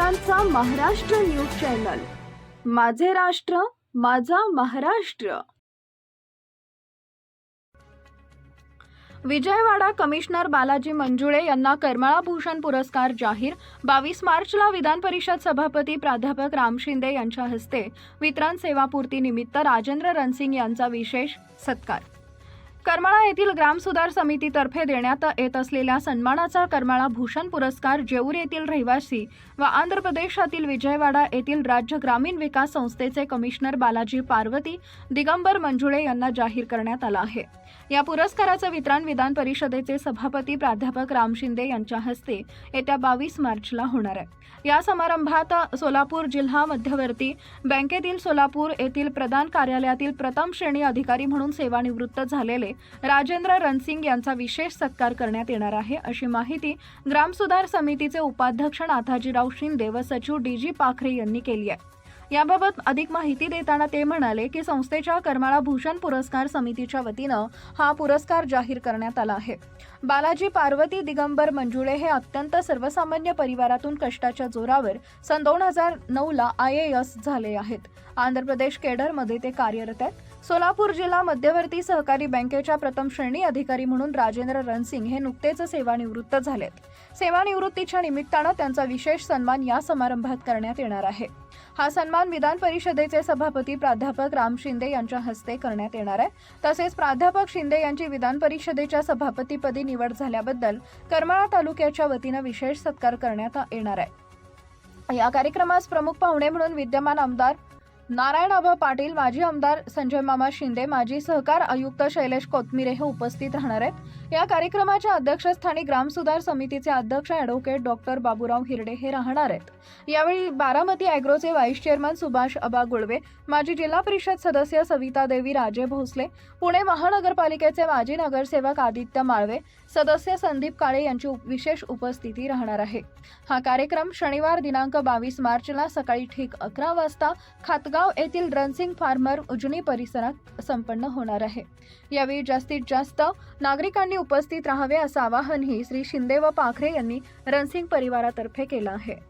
Maharashtra news channel. माझे राष्ट्र माझा महाराष्ट्र. विजयवाडा कमिशनर बालाजी मंजुळे यांना करमाळा भूषण पुरस्कार जाहीर. बावीस मार्चला विधान परिषद सभापती प्राध्यापक राम शिंदे यांच्या हस्ते वितरण सेवापूर्ती निमित्त राजेंद्र रणसिंग यांचा विशेष सत्कार. करमाळा येथील ग्राम सुधार समितीतर्फे देण्यात येत असलेल्या सन्मानाचा करमाळा भूषण पुरस्कार जेऊर येथील रहिवासी व आंध्र प्रदेशातील विजयवाडा येथील राज्य ग्रामीण विकास संस्थेचे कमिशनर बालाजी पार्वती दिगंबर मंजुळे यांना जाहीर करण्यात आला आहे. या पुरस्काराचं वितरण विधान परिषदेचे सभापती प्राध्यापक राम शिंदे यांच्या हस्ते येत्या बावीस मार्चला होणार आहे. या समारंभात सोलापूर जिल्हा मध्यवर्ती बँकेतील सोलापूर येथील प्रधान कार्यालयातील प्रथम श्रेणी अधिकारी म्हणून सेवानिवृत्त झालेले राजेंद्र रणसिंग यांचा विशेष सत्कार करण्यात येणार आहे अशी माहिती ग्रामसुधार समितीचे उपाध्यक्ष नाथाजीराव शिंदे व सचिव डी जी पाखरे यांनी केली आहे. याबाबत अधिक माहिती देताना ते म्हणाले की संस्थेच्या करमाळा भूषण पुरस्कार समितीच्या वतीनं हा पुरस्कार जाहीर करण्यात आला आहे. बालाजी पार्वती दिगंबर मंजुळे हे अत्यंत सर्वसामान्य परिवारातून कष्टाच्या जोरावर सन दोन हजार नऊला आय ए एस झाले आहेत. आंध्र प्रदेश केडरमध्ये ते कार्यरत आहेत. सोलापूर जिल्हा मध्यवर्ती सहकारी बँकेच्या प्रथम श्रेणी अधिकारी म्हणून राजेंद्र रणसिंग हे नुकतेच सेवानिवृत्त झालेत. सेवानिवृत्तीच्या निमित्तानं त्यांचा विशेष सन्मान या समारंभात करण्यात येणार आहे. हा सन्मान विधान परिषदेचे सभापती प्राध्यापक राम शिंदे यांच्या हस्ते करण्यात येणार आहे. तसेच प्राध्यापक शिंदे यांची विधान परिषदेच्या सभापतीपदी निवड झाल्याबद्दल करमाळा तालुक्याच्या वतीनं विशेष सत्कार करण्यात येणार आहे. या कार्यक्रमास प्रमुख पाहुणे म्हणून विद्यमान आमदार नारायण अभा पाटील माजी आमदार संजय मामा शिंदे माजी सहकार आयुक्त शैलेश कोथमिरे हे उपस्थित राहणार आहेत. या कार्यक्रमाच्या अध्यक्षस्थानी ग्रामसुधार समितीचे अध्यक्ष ॲडव्होकेट डॉक्टर बाबूराव हिरडे हे राहणार आहेत. यावेळी बारामती अॅग्रोचे व्हाईस चेअरमन सुभाष अबा गुळवे माजी जिल्हा परिषद सदस्य सविता देवी राजे भोसले पुणे महानगरपालिकेचे माजी नगरसेवक आदित्य माळवे सदस्य संदीप काळे यांची उप- विशेष उपस्थिती राहणार आहे. हा कार्यक्रम शनिवार दिनांक बावीस मार्चला सकाळी ठीक अकरा वाजता खातगाव येथील रणसिंग फार्मर उजनी परिसरात संपन्न होणार आहे. यावेळी जास्तीत जास्त नागरिकांनी उपस्थित राहावे असं आवाहनही श्री शिंदे व पाखरे यांनी रणसिंग परिवारातर्फे केलं आहे.